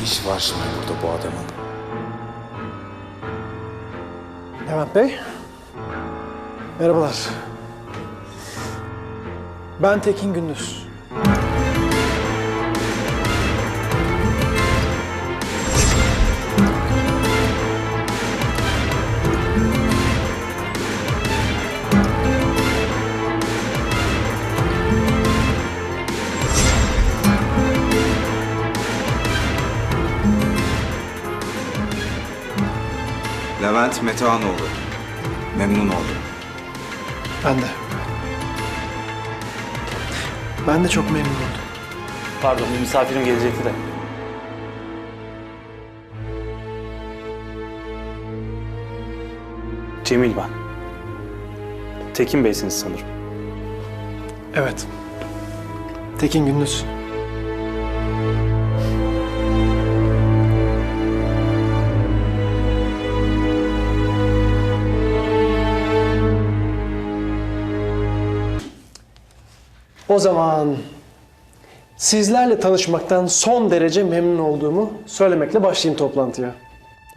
Ne işi var şimdi burada bu adamın? Levent Bey. Merhabalar. Ben Tekin Gündüz. Levent Metehanoğlu. Memnun oldum. Ben de. Ben de çok memnun oldum. Pardon, bir misafirim gelecekti de. Cemil ben. Tekin Bey'siniz sanırım. Evet. Tekin Gündüz. O zaman sizlerle tanışmaktan son derece memnun olduğumu söylemekle başlayayım toplantıya.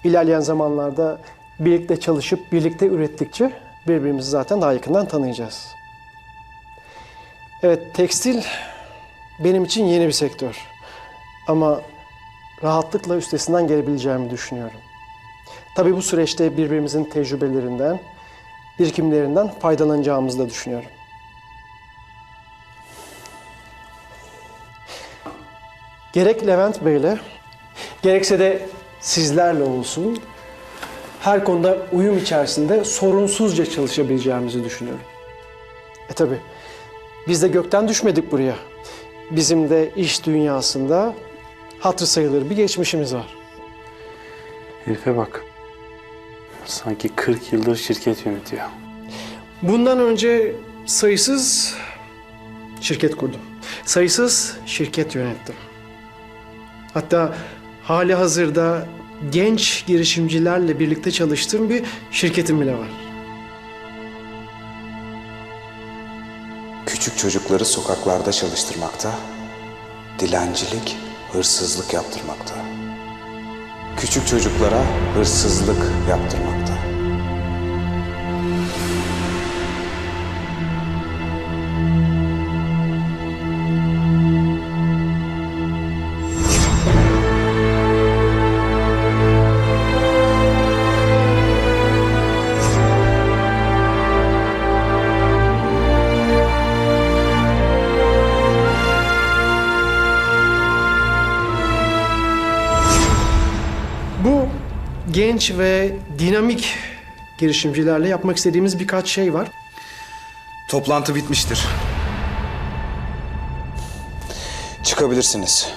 İlerleyen zamanlarda birlikte çalışıp birlikte ürettikçe birbirimizi zaten daha yakından tanıyacağız. Evet, tekstil benim için yeni bir sektör. Ama rahatlıkla üstesinden gelebileceğimi düşünüyorum. Tabii bu süreçte birbirimizin tecrübelerinden, birikimlerinden faydalanacağımızı da düşünüyorum. Gerek Levent Bey'le, gerekse de sizlerle olsun, her konuda uyum içerisinde sorunsuzca çalışabileceğimizi düşünüyorum. E tabii biz de gökten düşmedik buraya. Bizim de iş dünyasında hatır sayılır bir geçmişimiz var. Herife bak. Sanki 40 yıldır şirket yönetiyor. Bundan önce sayısız şirket kurdum. Sayısız şirket yönettim. Hatta hali hazırda genç girişimcilerle birlikte çalıştığım bir şirketim bile var. Küçük çocukları sokaklarda çalıştırmakta, dilencilik, hırsızlık yaptırmakta. Küçük çocuklara hırsızlık yaptırmakta. Genç ve dinamik girişimcilerle yapmak istediğimiz birkaç şey var. Toplantı bitmiştir. Çıkabilirsiniz.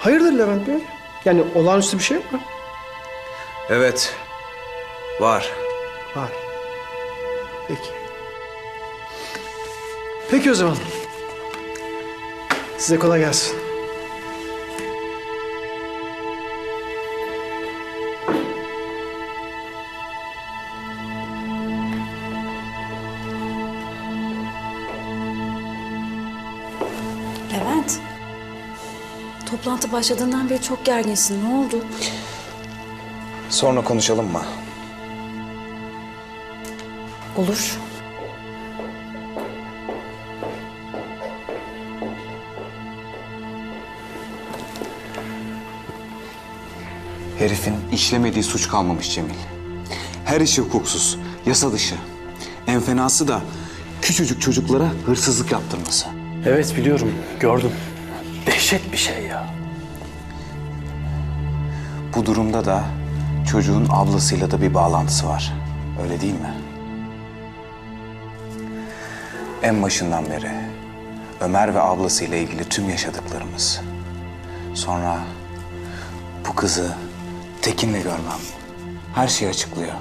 Hayırdır Levent Bey? Yani olağanüstü bir şey mi var? Evet. Var. Var. Peki. Peki o zaman. Size kolay gelsin. Levent. Toplantı başladığından beri çok gerginsin. Ne oldu? Sonra konuşalım mı? Olur. Herifin işlemediği suç kalmamış Cemil. Her işi hukuksuz, yasa dışı. En fenası da küçücük çocuklara hırsızlık yaptırması. Evet biliyorum, gördüm. Dehşet bir şey ya. Bu durumda da çocuğun ablasıyla da bir bağlantısı var. Öyle değil mi? En başından beri Ömer ve ablasıyla ilgili tüm yaşadıklarımız. Sonra bu kızı Tekin'le görmem her şeyi açıklıyor.